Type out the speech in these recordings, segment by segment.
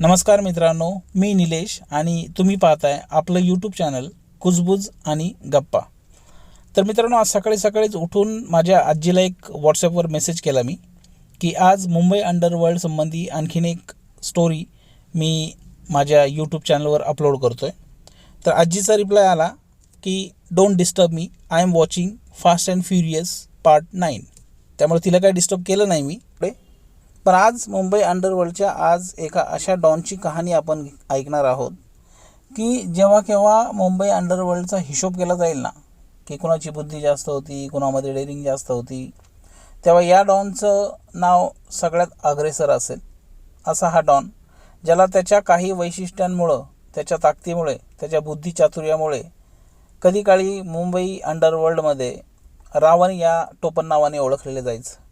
नमस्कार मित्रांनो मी निलेश आणि तुम्ही पाहताय आपलं यूट्यूब चॅनल कुजबुज आणि गप्पा. तर मित्रांनो आज सकाळी सकाळीच उठून माझ्या आजीला एक व्हॉट्सॲपवर मेसेज केला मी की आज मुंबई अंडरवर्ल्ड संबंधी आणखीन एक स्टोरी मी माझ्या यूट्यूब चॅनलवर अपलोड करतो आहे तर आजीचा रिप्लाय आला की don't disturb me I am watching fast and furious part nine त्यामुळे तिला काय डिस्टर्ब केलं नाही मी. पण आज मुंबई अंडरवर्ल्डच्या आज एका अशा डॉनची कहाणी आपण ऐकणार आहोत की जेव्हा केव्हा मुंबई अंडरवर्ल्डचा हिशोब केला जाईल ना की कुणाची बुद्धी जास्त होती कुणामध्ये डेअरिंग जास्त होती तेव्हा या डॉनचं नाव सगळ्यात अग्रेसर असेल. असा हा डॉन ज्याला त्याच्या काही वैशिष्ट्यांमुळं त्याच्या ताकदीमुळे त्याच्या बुद्धिचातुर्यामुळे कधी काळी मुंबई अंडरवर्ल्डमध्ये रावण या टोपण नावाने ओळखलेले जायचं.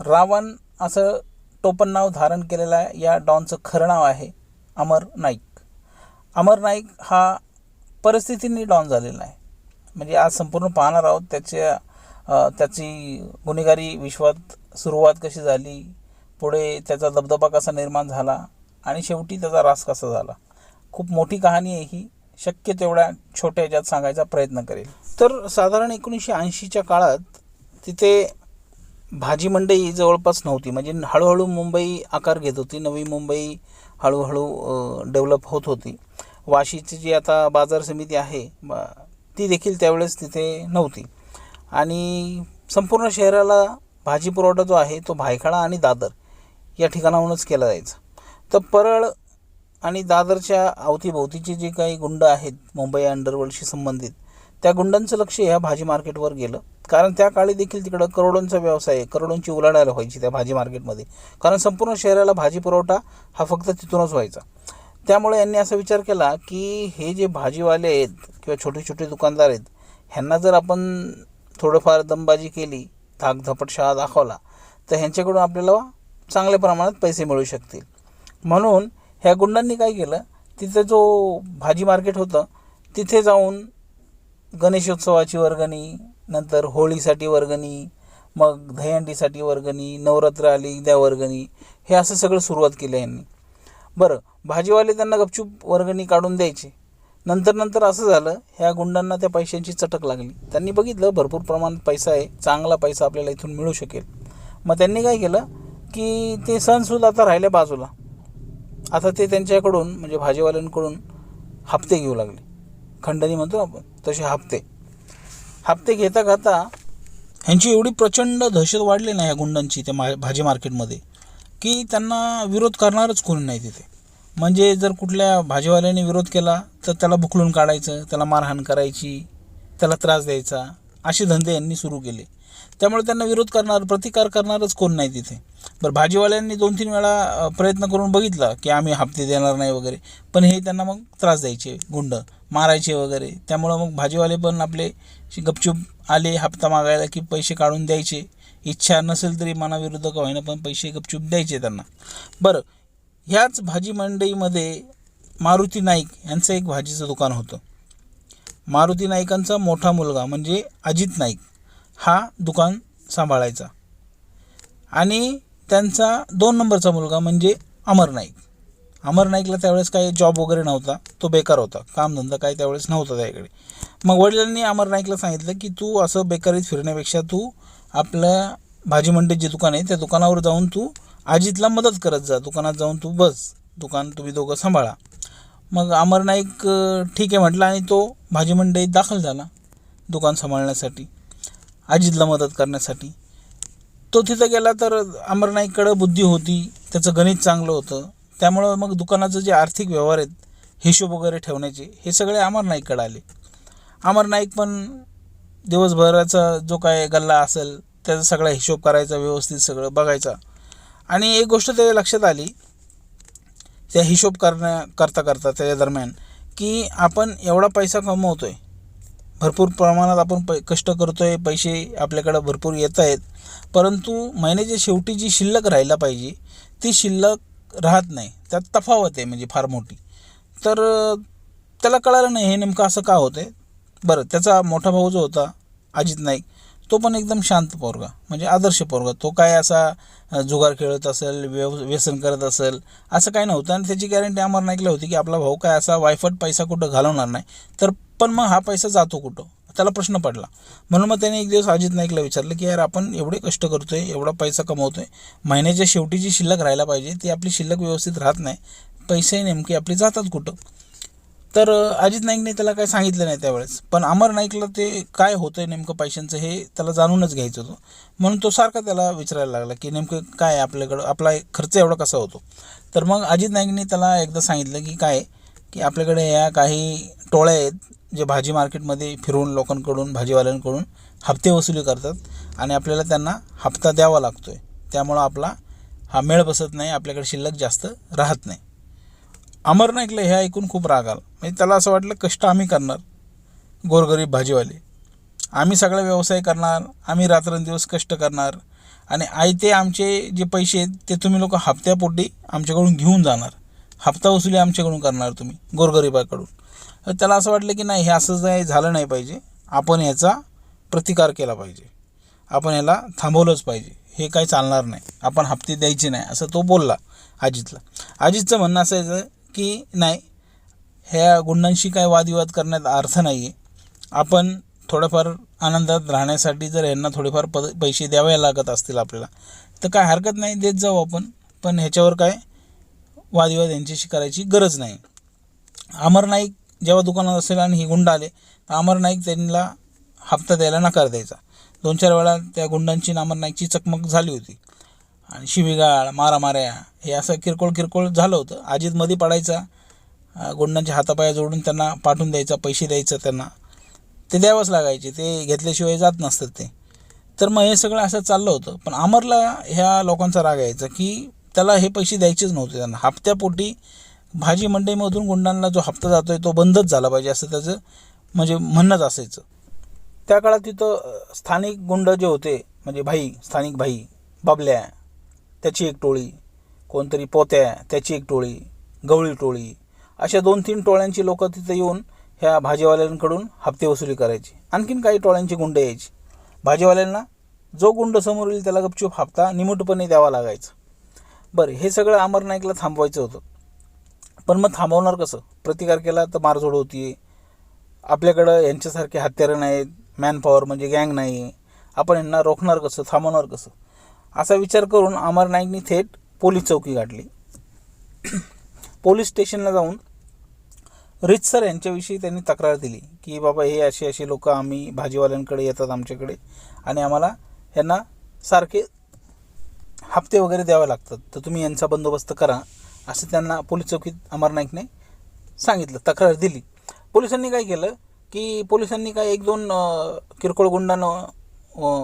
रावण असं टोपण नाव धारण केलेल्या या डॉनचं खरं नाव आहे अमर नाईक. अमर नाईक हा परिस्थितीने डॉन झालेला आहे. म्हणजे आज संपूर्ण पाहणार आहोत त्याच्या त्याची गुन्हेगारी विश्वात सुरुवात कशी झाली पुढे त्याचा दबदबा कसा निर्माण झाला आणि शेवटी त्याचा रास कसा झाला. खूप मोठी कहाणी आहे ही. शक्य तेवढ्या छोट्या याच्यात सांगायचा प्रयत्न करेल. तर साधारण एकोणीसशे ऐंशीच्या काळात तिथे भाजी मंडई जवळपास नव्हती. म्हणजे हळूहळू मुंबई आकार घेत होती. नवी मुंबई हळूहळू डेव्हलप होत होती. वाशीची जी आता बाजार समिती आहे ती देखील त्यावेळेस तिथे नव्हती. आणि संपूर्ण शहराला भाजी पुरवठा जो आहे तो भायखळा आणि दादर या ठिकाणाहूनच केला जायचा. तर परळ आणि दादरच्या अवतीभोवतीचे जे काही गुंड आहेत मुंबई अंडरवर्ल्डशी संबंधित त्या गुंडांचं लक्ष ह्या भाजी मार्केटवर गेलं. कारण त्या काळी देखील तिकडं करोडोंचा व्यवसाय आहे. करोडोंची उलाढाल व्हायची त्या भाजी मार्केटमध्ये. कारण संपूर्ण शहराला भाजी पुरवठा हा फक्त तिथूनच व्हायचा. त्यामुळे यांनी असा विचार केला की हे जे भाजीवाले आहेत किंवा छोटे छोटे दुकानदार आहेत ह्यांना जर आपण थोडंफार दमबाजी केली धाक झपटशाळा दाखवला तर ह्यांच्याकडून आपल्याला चांगल्या प्रमाणात पैसे मिळू शकतील. म्हणून ह्या गुंडांनी काय केलं तिथे जो भाजी मार्केट होतं तिथे जाऊन गणेशोत्सवाची वर्गणी नंतर होळीसाठी वर्गणी मग दहीहंडीसाठी वर्गणी नवरात्र आली द्या वर्गणी हे असं सगळं सुरुवात केलं यांनी. बरं भाजीवाले त्यांना गपचूप वर्गणी काढून द्यायचे. नंतर नंतर असं झालं ह्या गुंडांना त्या पैशांची चटक लागली. त्यांनी बघितलं भरपूर प्रमाणात पैसा आहे चांगला पैसा आपल्याला इथून मिळू शकेल. मग त्यांनी काय केलं की ते सणसूद आता राहिले बाजूला. आता ते त्यांच्याकडून म्हणजे भाजीवाल्यांकडून हप्ते घेऊ लागले. खंडणी म्हणतो आपण तसे हप्ते. हप्ते घेता घेता ह्यांची एवढी प्रचंड दहशत वाढली ना ह्या गुंडांची त्या मा भाजी मार्केटमध्ये की त्यांना विरोध करणारच कोणी नाही तिथे. म्हणजे जर कुठल्या भाजीवाल्याने विरोध केला तर त्याला बुकलून काढायचं त्याला मारहाण करायची त्याला त्रास द्यायचा असे धंदे यांनी सुरू केले. त्यामुळे त्यांना विरोध करणार प्रतिकार करणारच कोण नाही तिथे. बरं भाजीवाल्यांनी दोन तीन वेळा प्रयत्न करून बघितला की आम्ही हप्ते देणार नाही वगैरे पण हे त्यांना मग त्रास द्यायचे गुंड. मारायचे वगैरे. त्यामुळं मग भाजीवाले पण आपले गपचूप आले हप्ता मागायला की पैसे काढून द्यायचे. इच्छा नसेल तरी मनाविरुद्ध का होईना पण पैसे गपचूप द्यायचे त्यांना. बरं ह्याच भाजी मंडईमध्ये मारुती नाईक यांचं एक भाजीचं दुकान होतं. मारुती नाईकांचा मोठा मुलगा म्हणजे अजित नाईक हा दुकान सांभाळायचा. आणि त्यांचा दोन नंबरचा मुलगा म्हणजे अमर नाईक. अमर नाईकला त्यावेळेस काही जॉब वगैरे नव्हता. तो बेकार होता. कामधंदा काही त्यावेळेस नव्हता त्याकडे मग वडिलांनी अमर नाईकला सांगितलं की तू असं बेकारीत फिरण्यापेक्षा तू आपल्या भाजी मंडईत जे दुकान आहे त्या दुकानावर जाऊन तू अजितला मदत करत जा. दुकानात जाऊन तू बस. दुकान तुम्ही दोघं सांभाळा. मग अमर नाईक ठीक आहे म्हटलं आणि तो भाजी मंडईत दाखल झाला. दुकान सांभाळण्यासाठी. अजितला मदत करण्यासाठी. तो तिथं गेला तर अमर नाईककडं बुद्धी होती. त्याचं गणित चांगलं होतं. त्यामुळं मग दुकानाचं जे आर्थिक व्यवहार आहेत हिशोब वगैरे ठेवण्याचे हे सगळे अमर नाईककडे आले. अमर नाईक पण दिवसभराचा जो काय गल्ला असेल त्याचा सगळा हिशोब करायचा व्यवस्थित सगळं बघायचा. आणि एक गोष्ट त्याच्या लक्षात आली त्या हिशोब करण्या करता करता त्याच्या दरम्यान की आपण एवढा पैसा कमवतो आहे भरपूर प्रमाणात आपण पै कष्ट करतो आहे पैसे आपल्याकडं भरपूर येत आहेत परंतु महिन्याच्या शेवटी जी शिल्लक राहायला पाहिजे ती शिल्लक राहत नाही. त्यात तफावत आहे म्हणजे फार मोठी. तर त्याला कळालं नाही हे नेमकं असं का होतं आहे बरं त्याचा मोठा भाऊ जो होता अजित नाईक तो पण एकदम शांत पोरगा म्हणजे आदर्श पोरगा. तो काय असा जुगार खेळत असेल व्यव व्यसन करत असेल असं काही नव्हतं. आणि त्याची गॅरंटी अमर नाईकला होती की आपला भाऊ काय असा वायफट पैसा कुठं घालवणार नाही. तर पण मग हा पैसा जातो कुठं? त्याला प्रश्न पडला. म्हणून मग त्याने एक दिवस अजित नाईकला विचारलं की यार आपण एवढे कष्ट करतोय एवढा पैसा कमवतोय महिन्याच्या शेवटी जी शिल्लक राहायला पाहिजे ती आपली शिल्लक व्यवस्थित राहत नाही. पैसे नेमके आपले जातात कुठं? तर अजित नाईकने त्याला काय सांगितलं नाही त्यावेळेस. पण अमर नाईकला ते काय होतंय नेमकं पैशांचं हे त्याला जाणूनच घ्यायचं होतं. म्हणून तो सारखा त्याला विचारायला लागला की नेमकं काय आपल्याकडं? आपला खर्च एवढा कसा होतो? तर मग अजित नाईकने त्याला एकदा सांगितलं की काय की आपल्याकडे या काही टोळ्या आहेत जे भाजी मार्केटमध्ये फिरून लोकांकडून भाजीवाल्यांकडून हप्ते वसुली करतात आणि आपल्याला त्यांना हप्ता द्यावा लागतो आहे त्यामुळं आपला हा मेळ बसत नाही आपल्याकडे शिल्लक जास्त राहत नाही. अमर नाईकला हे ऐकून खूप राग आला. म्हणजे त्याला असं वाटलं कष्ट आम्ही करणार गोरगरीब भाजीवाले. आम्ही सगळा व्यवसाय करणार आम्ही रात्रंदिवस कष्ट करणार आणि आयते आमचे जे पैसे आहेत ते तुम्ही लोक हप्त्यापोटी आमच्याकडून घेऊन जाणार. हप्ता वसुली आमच्याकडून करणार तुम्ही गोरगरिबाकडून. तर त्याला असं वाटलं की नाही हे असं काही झालं नाही पाहिजे. आपण याचा प्रतिकार केला पाहिजे. आपण याला थांबवलंच पाहिजे. हे काही चालणार नाही. आपण हप्ते द्यायचे नाही असं तो बोलला अजितला. अजितचं म्हणणं असायचं की नाही ह्या गुंडांशी काय वादविवाद करण्यात अर्थ नाही आहे आपण थोडंफार आनंदात राहण्यासाठी जर यांना थोडेफार प पैसे द्यावे लागत असतील आपल्याला तर काय हरकत नाही देत जाऊ आपण. पण ह्याच्यावर काय वादविवाद यांच्याशी करायची गरज नाही. अमर नाईक जेव्हा दुकानात असेल आणि हे गुंड आले तर अमर नाईक त्यांना हप्ता द्यायला नकार द्यायचा. दोन चार वेळा त्या गुंडांची अमर नाईकची चकमक झाली होती. आणि शिवीगाळ मारामाऱ्या हे असं किरकोळ किरकोळ झालं होतं. अजित मध्ये पडायचा गुंडांच्या हातापाया जोडून त्यांना पाठवून द्यायचा पैसे द्यायचं त्यांना. ते द्यावंच लागायचे ते घेतल्याशिवाय जात नसतात ते. तर मग हे सगळं असं चाललं होतं. पण अमरला ह्या लोकांचा राग यायचा की त्याला हे पैसे द्यायचेच नव्हते त्यांना. हप्त्यापोटी भाजी मंडईमधून गुंडांना जो हप्ता जातोय तो बंदच झाला पाहिजे असं त्याचं म्हणजे म्हणणंच असायचं. त्या काळात तिथं स्थानिक गुंड जे होते म्हणजे भाई स्थानिक भाई बाबल्या त्याची एक टोळी कोणतरी पोत्या त्याची एक टोळी गवळी टोळी अशा दोन तीन टोळ्यांची लोक तिथं येऊन ह्या भाजीवाल्यांकडून हप्ते वसुली करायची. आणखीन काही टोळ्यांची गुंड यायची. भाजीवाल्यांना जो गुंड समोर येईल त्याला गपचूप हप्ता निमूटपणे द्यावा लागायचा. बरं हे सगळं अमर नाईकला थांबवायचं होतं. पण मग थांबवणार कसं? प्रतिकार केला तर मारझोड होती आपल्याकडं यांच्यासारखे हत्यारं नाहीत मॅनपॉवर म्हणजे गँग नाही. आपण यांना रोखणार कसं? थांबवणार कसं? असा विचार करून अमर नाईकनी थेट पोलीस चौकी गाठली. पोलीस स्टेशनला जाऊन रितसर यांच्याविषयी त्यांनी तक्रार दिली की बाबा हे असे असे लोक आम्ही भाजीवाल्यांकडे येतात आमच्याकडे आणि आम्हाला यांना सारखे हप्ते वगैरे द्यावे लागतात. तर तुम्ही यांचा बंदोबस्त करा. असं त्यांना पोलीस चौकीत अमर नाईकने सांगितलं तक्रार दिली. पोलिसांनी काय केलं की पोलिसांनी काय एक दोन किरकोळ गुंडानं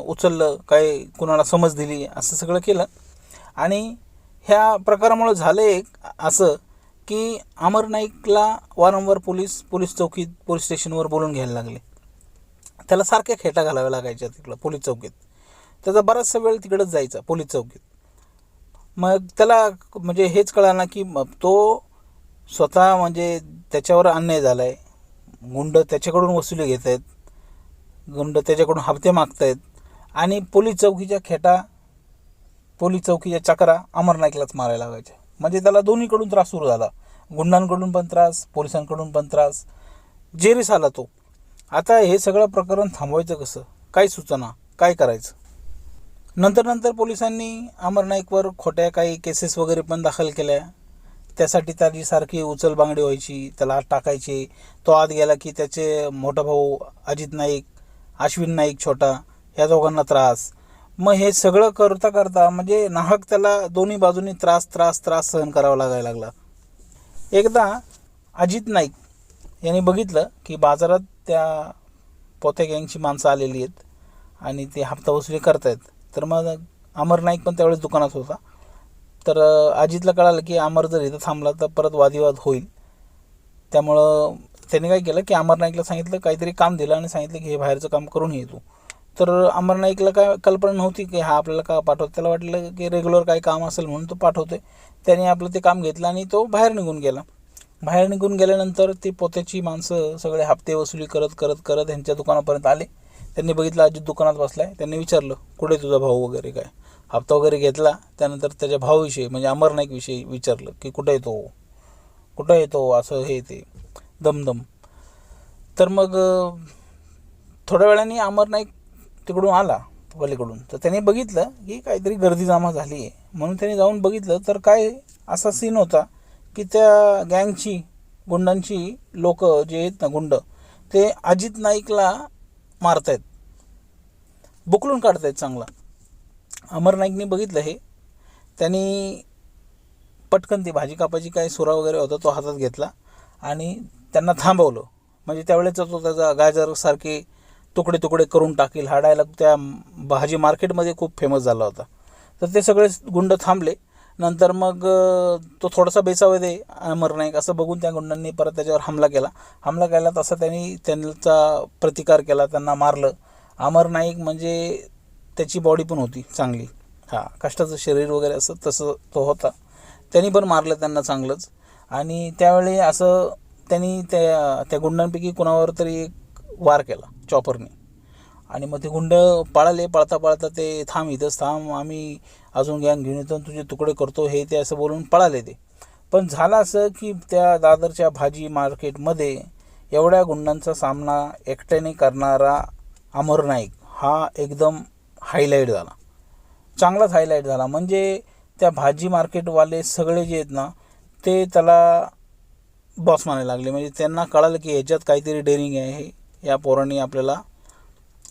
उचललं काय कुणाला समज दिली असं सगळं केलं. आणि ह्या प्रकारामुळं झालं एक असं की अमर नाईकला वारंवार पोलीस पोलीस चौकीत पोलीस स्टेशनवर बोलून घ्यायला लागले. त्याला सारख्या खेटा घालाव्या लागायच्या तिकडं पोलीस चौकीत. त्याचा बराचसा वेळ तिकडंच जायचा पोलीस चौकीत. मग त्याला म्हणजे हेच कळालं की मग तो स्वतः म्हणजे त्याच्यावर अन्याय झाला आहे गुंड त्याच्याकडून वसुली घेत आहेत गुंड त्याच्याकडून हप्ते मागत आहेत आणि पोलीस चौकीच्या खेटा पोलीस चौकीच्या चक्रा अमर नाईकलाच मारायला लागायच्या म्हणजे त्याला दोन्हीकडून त्रास सुरू झाला. गुंडांकडून पण त्रास पोलिसांकडून पण त्रास. जेरीस आला तो. आता हे सगळं प्रकरण थांबवायचं कसं? काय सुचना काय करायचं? नंतर नंतर पोलिसांनी अमर नाईकवर खोट्या काही केसेस वगैरे पण दाखल केल्या. त्यासाठी त्याची सारखी उचलबांगडी व्हायची त्याला आत टाकायची. तो आत गेला की त्याचे मोठा भाऊ अजित नाईक अश्विन नाईक छोटा या दोघांना त्रास. मग हे सगळं करता करता म्हणजे नाहक त्याला दोन्ही बाजूनी त्रास त्रास त्रास सहन करावा लागायला लागला. एकदा अजित नाईक यांनी बघितलं की बाजारात त्या पोते गँगची माणसं आलेली आहेत आणि ते हप्ता वसुली करतायत. तर मग अमर नाईक पण त्यावेळेस दुकानात होता. तर अजितला कळालं की अमर जर इथं थांबला तर परत वादविवाद होईल. त्यामुळं त्याने काय केलं की अमर नाईकला सांगितलं काहीतरी काम दिलं आणि सांगितलं की हे बाहेरचं काम करून ये तू. तर अमर नाईकला काय कल्पना नव्हती की हा आपल्याला का पाठवतो? त्याला वाटलं की रेग्युलर काय काम असेल म्हणून तो पाठवतोय. त्याने आपलं ते काम घेतलं आणि तो बाहेर निघून गेला. बाहेर निघून गेल्यानंतर ती पोत्याची माणसं सगळे हप्ते वसुली करत करत करत ह्यांच्या दुकानापर्यंत आले. त्यांनी बघितलं अजित दुकानात बसलाय. त्यांनी विचारलं कुठे तुझा भाऊ वगैरे काय? हप्ता वगैरे घेतला. त्यानंतर त्याच्या भावाविषयी म्हणजे अमर नाईकविषयी विचारलं की कुठं येतो कुठं येतो असं हे ते दमदम. तर मग थोड्या वेळाने अमर नाईक तिकडून आला पलीकडून. तर त्याने बघितलं की काहीतरी गर्दी जमा झाली आहे. म्हणून त्याने जाऊन बघितलं तर काय असा सीन होता की त्या गँगची गुंडांची लोक जे आहेत ना गुंड ते अजित नाईकला मारतायत. बुकलून काढतायत चांगला. अमर नाईकने बघितलं हे. त्यांनी पटकन ती भाजी कापाची काय सुरा वगैरे होता तो हातात घेतला आणि त्यांना थांबवलं. म्हणजे त्यावेळेचा तो त्याचा गाजरसारखे तुकडे तुकडे करून टाकील. हा डायलॉग त्या भाजी मार्केटमध्ये खूप फेमस झाला होता. तर ते सगळे गुंड थांबले. नंतर मग तो थोडासा बेसावदे अमर नाईक असं बघून त्या गुंडांनी परत त्याच्यावर हमला केला. हमला केला तसा त्यांनी त्यांचा प्रतिकार केला त्यांना मारलं. अमर नाईक म्हणजे त्याची बॉडी पण होती चांगली. हां कष्टाचं शरीर वगैरे असं तसं तो होता. त्यांनी पण मारलं त्यांना चांगलंच. आणि त्यावेळी असं त्यांनी त्या त्या गुंडांपैकी कुणावर तरी एक वार केला चॉपरने आणि मग ते गुंड पळाले पळता पळता ते थांब इथंच थांब आम्ही अजून गँग घेऊन येतो तुझे तुकडे करतो हे ते असं बोलून पळाले ते. पण झालं असं की त्या दादरच्या भाजी मार्केटमध्ये एवढ्या गुंडांचा सामना एकट्याने करणारा अमर नाईक हा एकदम हायलाईट झाला. चांगलाच हायलाईट झाला. म्हणजे त्या भाजी मार्केटवाले सगळे जे आहेत ना ते त्याला बॉस मानायला लागले. म्हणजे त्यांना कळालं की ह्याच्यात काहीतरी डेअरिंग आहे या पोरांनी आपल्याला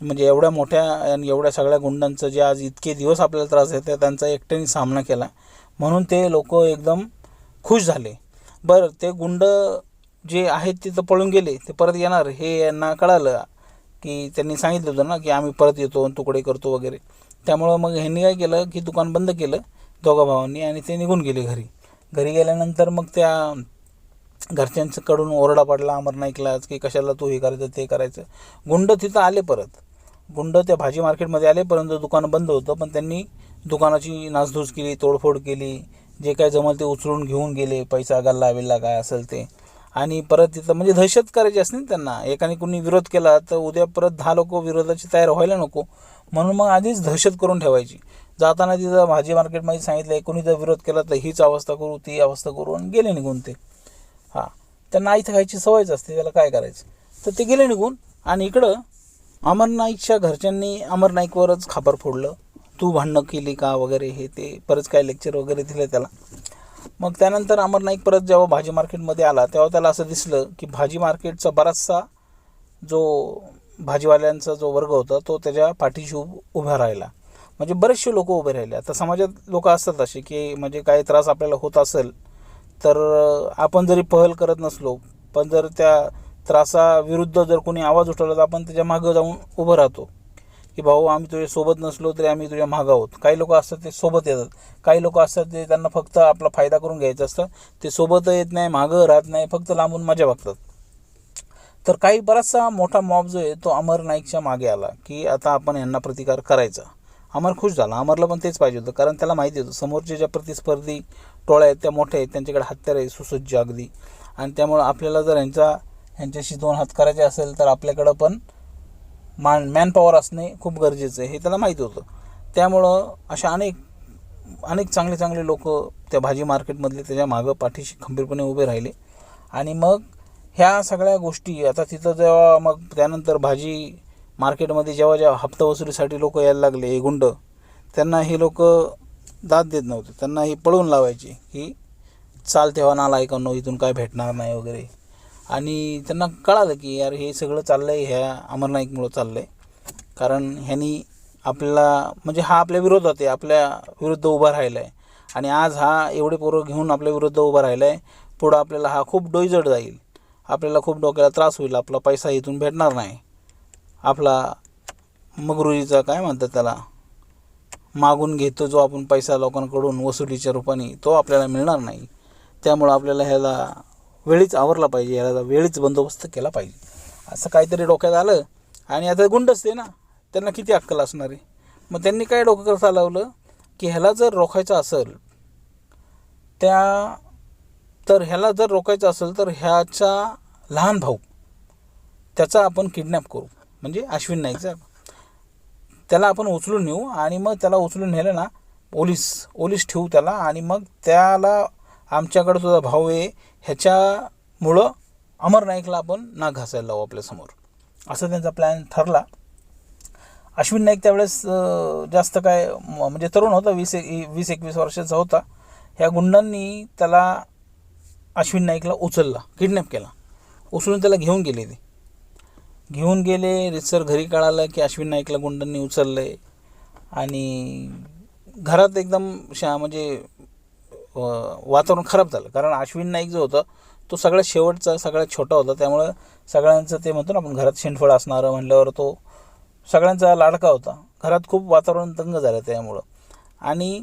म्हणजे एवढ्या मोठ्या आणि एवढ्या सगळ्या गुंडांचं जे आज इतके दिवस आपल्याला त्रास देत त्यांचा एकट्याने सामना केला. म्हणून ते लोक एकदम खुश झाले. बरं ते गुंड जे आहेत ते तर पळून गेले ते परत येणार. हे यांना कळालं की त्यांनी सांगितलं होतं ना की आम्ही परत येतो तुकडे करतो वगैरे. त्यामुळं मग ह्यांनी काय केलं की दुकान बंद केलं दोघा भावांनी आणि ते निघून गेले घरी. घरी गेल्यानंतर मग त्या घरच्यांकडून ओरडा पडला अमर नाईकलाच की कशाला तू हे करायचं ते करायचं. गुंड तिथं आले परत. गुंड त्या भाजी मार्केटमध्ये आले परंतु दुकान बंद होतं पण त्यांनी दुकानाची नासधूस केली तोडफोड केली जे काय जमल ते उचलून घेऊन गेले पैसा गल्ला बिल्ला काय असेल ते. आणि परत तिथं म्हणजे दहशत करायची असते ना त्यांना. एकाने कुणी विरोध केला तर उद्या परत दहा लोक विरोधाची तयार व्हायला नको. म्हणून मग आधीच दहशत करून ठेवायची. जाताना तिथं भाजी मार्केटमध्ये सांगितलं कोणी जर विरोध केला तर हीच अवस्था करू ती अवस्था करू आणि गेले निघून ते. हां. त्यांना आईचं खायची सवयच असते त्याला काय करायचं? तर ते गेले निघून आणि इकडं अमर नाईकच्या घरच्यांनी अमर नाईकवरच खापर फोडलं. तू भांडणं केली का वगैरे हे ते परत काय लेक्चर वगैरे दिलं त्याला. मग त्यानंतर अमर नाईक परत जेव्हा भाजी मार्केटमध्ये आला तेव्हा त्याला असं दिसलं की भाजी मार्केटचा बराचसा जो भाजीवाल्यांचा जो वर्ग होता तो त्याच्या पाठीशी उभा राहिला. म्हणजे बरेचसे लोक उभे राहिले. आता समाजात लोक असतात असे की म्हणजे काही त्रास आपल्याला होत असेल तर आपण जरी पहल करत नसलो पण जर त्या त्रासाविरुद्ध जर कोणी आवाज उठवला तर आपण त्याच्या मागं जाऊन उभं राहतो. की भाऊ आम्ही तुझ्या सोबत नसलो तरी आम्ही तुझ्या मागं आहोत. काही लोक असतात ते सोबत येतात. काही लोक असतात ते त्यांना फक्त आपला फायदा करून घ्यायचा असतं. ते सोबत येत नाही मागं राहत नाही फक्त लांबून मजा बघतात. तर काही बराचसा मोठा मॉब जो आहे तो अमर नाईकच्या मागे आला की आता आपण यांना प्रतिकार करायचा. अमर खुश झाला. अमरला पण तेच पाहिजे होतं कारण त्याला माहिती होतं समोरचे ज्या प्रतिस्पर्धी टोळ्या आहेत त्या मोठ्या आहेत त्यांच्याकडे हत्यार आहे सुसज्ज अगदी. आणि त्यामुळं आपल्याला जर यांचा ह्यांच्याशी दोन हात करायचे असेल तर आपल्याकडं पण मान मॅनपॉवर असणे खूप गरजेचं आहे हे त्याला माहीत होतं. त्यामुळं अशा अनेक अनेक चांगले चांगले लोक त्या भाजी मार्केटमधले त्याच्या मागं पाठीशी खंबीरपणे उभे राहिले. आणि मग ह्या सगळ्या गोष्टी आता तिथं जेव्हा मग त्यानंतर भाजी मार्केटमध्ये जेव्हा जेव्हा हप्ता वसुलीसाठी लोक यायला लागले हे गुंड त्यांना हे लोक दाद देत नव्हते. त्यांना ही पळवून लावायची की चाल तेव्हा नाला ऐकून इथून काय भेटणार नाही वगैरे. आणि त्यांना कळालं की यार हे सगळं चाललं आहे ह्या अमर नाईकमुळं चाललं आहे कारण ह्यांनी आपल्याला म्हणजे हा आपल्या विरोधात आहे आपल्या विरुद्ध उभा राहिला आहे आणि आज हा एवढे पोरं घेऊन आपल्या विरुद्ध उभा राहिला आहे पुढं आपल्याला हा खूप डोईजड जाईल. आपल्याला खूप डोक्याला त्रास होईल आपला पैसा इथून भेटणार नाही. आपला मगरुरीचा काय म्हणतात त्याला? मागून घेतो जो आपण पैसा लोकांकडून वसुलीच्या रूपाने तो आपल्याला मिळणार नाही. त्यामुळं आपल्याला ह्याला वेळीच आवरला पाहिजे ह्याला वेळीच बंदोबस्त केला पाहिजे. असं काहीतरी डोक्यात आलं आणि आता गुंडच ते ना त्यांना किती अक्कल असणार आहे? मग त्यांनी काय डोकं करता लावलं? की ह्याला जर रोखायचं असेल त्या तर ह्याला जर रोखायचं असेल तर ह्याचा लहान भाऊ त्याचा आपण किडनॅप करू. म्हणजे अश्विन नाईकचा त्याला आपण उचलून नेऊ आणि मग त्याला उचलून नेलं ना पोलीस ओलीस ठेवू त्याला आणि मग त्याला आमच्याकडे तुझा भाऊ आहे. ह्याच्यामुळं अमर नाईकला आपण ना घासायला लावू आपल्यासमोर असं त्यांचा प्लॅन ठरला. अश्विन नाईक त्यावेळेस जास्त काय म- म्हणजे तरुण होता वीस एक वीस एकवीस वर्षाचा होता. ह्या गुंडांनी त्याला अश्विन नाईकला उचलला किडनॅप केला. उचलून त्याला घेऊन गेले ते घेऊन गेले. रितसर घरी कळालं की अश्विन नाईकला गुंडांनी उचललं आहे आणि घरात एकदम शा म्हणजे वातावरण खराब झालं. कारण अश्विन नाईक जो होता तो सगळ्यात शेवटचा सगळ्यात छोटा होता. त्यामुळं सगळ्यांचं ते म्हणतो ना आपण घरात शेंडफळ असणारं म्हणल्यावर तो सगळ्यांचा लाडका होता. घरात खूप वातावरण तंग झालं त्यामुळं. आणि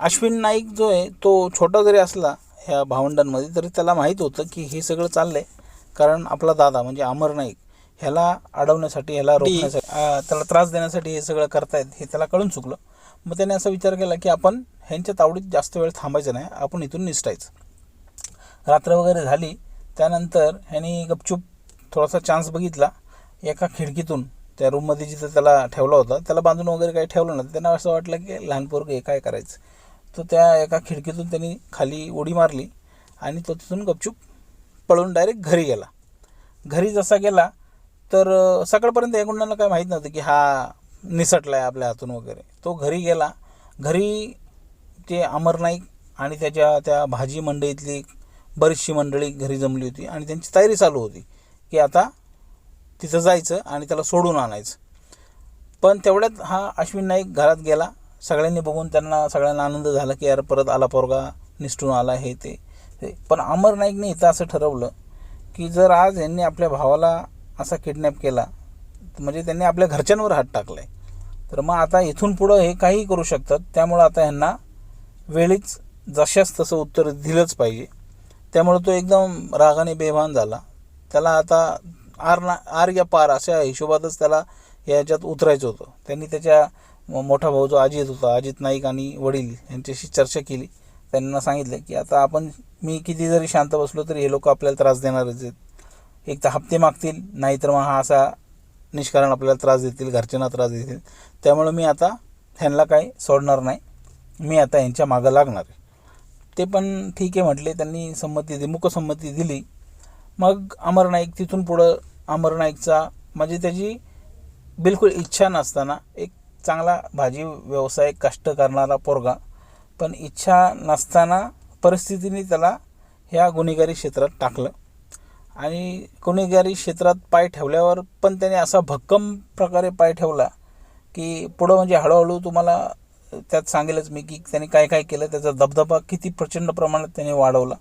अश्विन नाईक जो आहे तो छोटा जरी असला ह्या भावंडांमध्ये तरी त्याला माहीत होतं की हे सगळं चाललं आहे कारण आपला दादा म्हणजे अमर नाईक ह्याला अडवण्यासाठी ह्याला रोखण्यासाठी त्याला त्रास देण्यासाठी हे सगळं करतायत हे त्याला कळून चुकलं. मग त्याने असा विचार केला की आपण ह्यांच्या तावडीत जास्त वेळ थांबायचं नाही आपण इथून निसटायचं रात्र वगैरे झाली त्यानंतर ह्यानी गपचूप थोडासा चान्स बघितला. एका खिडकीतून त्या रूममध्ये जिथं त्याला ठेवला होता त्याला बांधून वगैरे काही ठेवलं नव्हतं. त्यांना असं वाटलं की लहान पोरगं हे काय करायचं? तर त्या एका खिडकीतून त्यांनी खाली उडी मारली आणि तो तिथून गपचूप पळून डायरेक्ट घरी गेला. घरी जसा गेला तर सकाळपर्यंत या काही काय माहीत नव्हतं की हा निसटला आहे आपल्या हातून वगैरे. तो घरी गेला. घरी ते अमर नाईक आणि त्याच्या त्या भाजी मंडईतली बरीचशी मंडळी घरी जमली होती आणि त्यांची तयारी चालू होती की आता तिथं जायचं आणि त्याला सोडून आणायचं. पण तेवढ्यात हा अश्विन नाईक घरात गेला. सगळ्यांनी बघून त्यांना सगळ्यांना आनंद झाला की यार परत आला पोरगा निसटून आला हे ते ते. पण अमर नाईकने इथं असं ठरवलं की जर आज यांनी आपल्या भावाला असा किडनॅप केला. म्हणजे त्यांनी आपल्या घरच्यांवर हात टाकलाय. तर मग आता इथून पुढं हे काही करू शकतात. त्यामुळं आता ह्यांना वेळीच जशाच तसं उत्तर दिलंच पाहिजे. त्यामुळं तो एकदम रागाने बेभान झाला. त्याला आता आर ना आर या पार अशा हिशोबातच त्याला याच्यात उतरायचं होतं. त्यांनी त्याच्या मोठा भाऊ जो अजित होता अजित नाईक आणि वडील यांच्याशी चर्चा केली. त्यांना सांगितलं की आता आपण मी किती जरी शांत बसलो तरी हे लोक आपल्याला त्रास देणारच आहेत. एक तर हप्ते मागतील नाहीतर मग हा असा निष्कारण आपल्याला त्रास देतील घरच्यांना त्रास देतील. त्यामुळं मी आता ह्यांना काही सोडणार नाही. मी आता यांच्या मागं लागणार आहे. ते पण ठीक आहे म्हटले त्यांनी संमती दिली मुकसंमती दिली. मग अमर नाईक तिथून पुढं अमर नाईकचा म्हणजे त्याची बिलकुल इच्छा नसताना एक चांगला भाजी व्यवसाय कष्ट करणारा पोरगा पण इच्छा नसताना परिस्थितीने त्याला ह्या गुन्हेगारी क्षेत्रात टाकलं. आणि गुन्हेगारी क्षेत्रात पाय ठेवल्यावर पण त्याने असा भक्कम प्रकारे पाय ठेवला की पुढं म्हणजे हळूहळू तुम्हाला त्यात सांगेलच मी की त्याने काय काय केलं त्याचा दबदबा किती प्रचंड प्रमाणात त्याने वाढवला.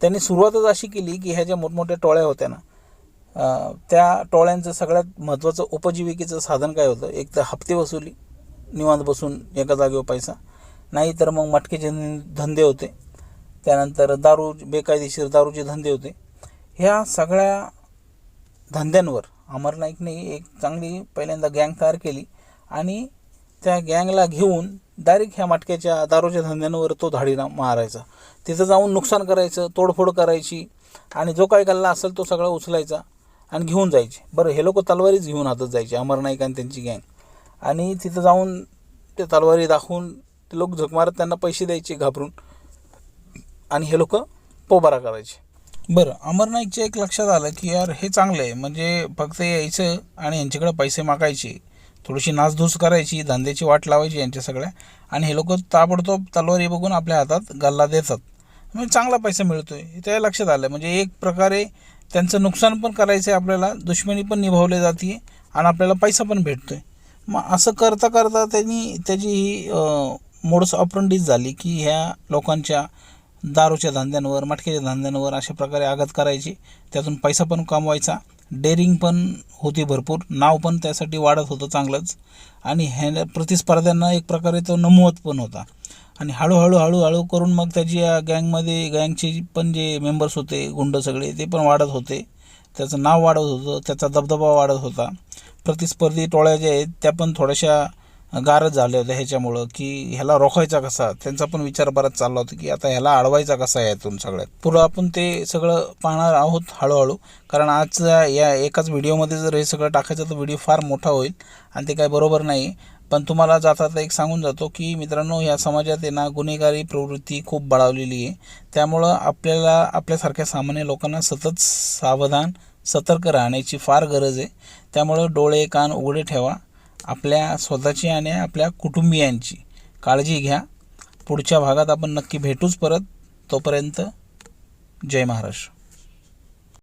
त्यांनी सुरुवातच अशी केली की ह्या ज्या मोठमोठ्या टोळ्या होत्या ना त्या टोळ्यांचं सगळ्यात महत्त्वाचं उपजीविकेचं साधन काय होतं? एक तर हप्ते वसुली निवांत बसून एका जागेवर पैसा नाही तर मग मटकेचे धंदे होते. त्यानंतर दारू बेकायदेशीर दारूचे धंदे होते. ह्या सगळ्या धंद्यांवर अमर नाईकने एक चांगली पहिल्यांदा गँग तयार केली आणि त्या गँगला घेऊन डायरेक्ट ह्या मटक्याच्या दारूच्या धंद्यांवर तो धाडीना मारायचा. तिथं जाऊन नुकसान करायचं तोडफोड करायची आणि जो काही गल्ला असेल तो सगळा उचलायचा आणि घेऊन जायचे. बरं हे लोक तलवारीच घेऊन हातात जायचे अमर नाईक आणि त्यांची गँग आणि तिथं जाऊन ते तलवारी दाखवून ते लोक झक मारत त्यांना पैसे द्यायचे घाबरून आणि हे लोक पोबारा करायचे. बरं अमर नाईकच्या एक लक्षात आलं की यार हे चांगलं आहे. म्हणजे फक्त यायचं आणि यांच्याकडे पैसे मागायचे. थोडीशी नासधूस करायची धंद्याची वाट लावायची यांच्या सगळ्या. आणि हे लोक ताबडतोब तलवारी बघून आपल्या हातात गल्ला देतात. म्हणजे चांगला पैसा मिळतोय. आहे त्या लक्षात आलं. म्हणजे एक प्रकारे त्यांचं नुकसान पण करायचं आहे आपल्याला दुश्मनी पण निभावली जाते आणि आपल्याला पैसा पण भेटतोय. मग असं करता करता त्यांनी त्याची ही मोडस ऑपरंडीच झाली की ह्या लोकांच्या दारूच्या धंद्यांवर मटक्याच्या धंद्यांवर अशा प्रकारे आघात करायची. त्यातून पैसा पण कमवायचा. डेअरिंग पण होती भरपूर. नाव पण त्यासाठी वाढत होतं चांगलंच. आणि ह्या प्रतिस्पर्ध्यांना एक प्रकारे तो नमवत पण होता. आणि हळूहळू हळूहळू करून मग त्याची या गँगमध्ये गँगचे पण जे मेंबर्स होते गुंड सगळे ते पण वाढत होते. त्याचं नाव वाढत होतं त्याचा दबदबा वाढत होता. प्रतिस्पर्धी टोळ्या ज्या आहेत त्या पण थोड्याशा गारच झाले होते ह्याच्यामुळं की ह्याला रोखायचा कसा? त्यांचा पण विचार बराच चालला होता की आता ह्याला अडवायचा कसा यातून सगळ्यात? पुढं आपण ते सगळं पाहणार आहोत हळूहळू. कारण आज या एकाच व्हिडिओमध्ये जर हे सगळं टाकायचं तर व्हिडिओ फार मोठा होईल आणि ते काय बरोबर नाही. पण तुम्हाला जाता जाता एक सांगून जातो की मित्रांनो या समाजात आहे ना गुन्हेगारी प्रवृत्ती खूप बळावलेली आहे. त्यामुळं आपल्याला आपल्यासारख्या सामान्य लोकांना सतत सावधान सतर्क राहण्याची फार गरज आहे. त्यामुळं डोळे कान उघडे ठेवा. आपल्या स्वतःची आणि आपल्या कुटुंबियांची. काळजी घ्या. पुढच्या भागात आपण नक्की भेटूच परत. तोपर्यंत जय महाराष्ट्र.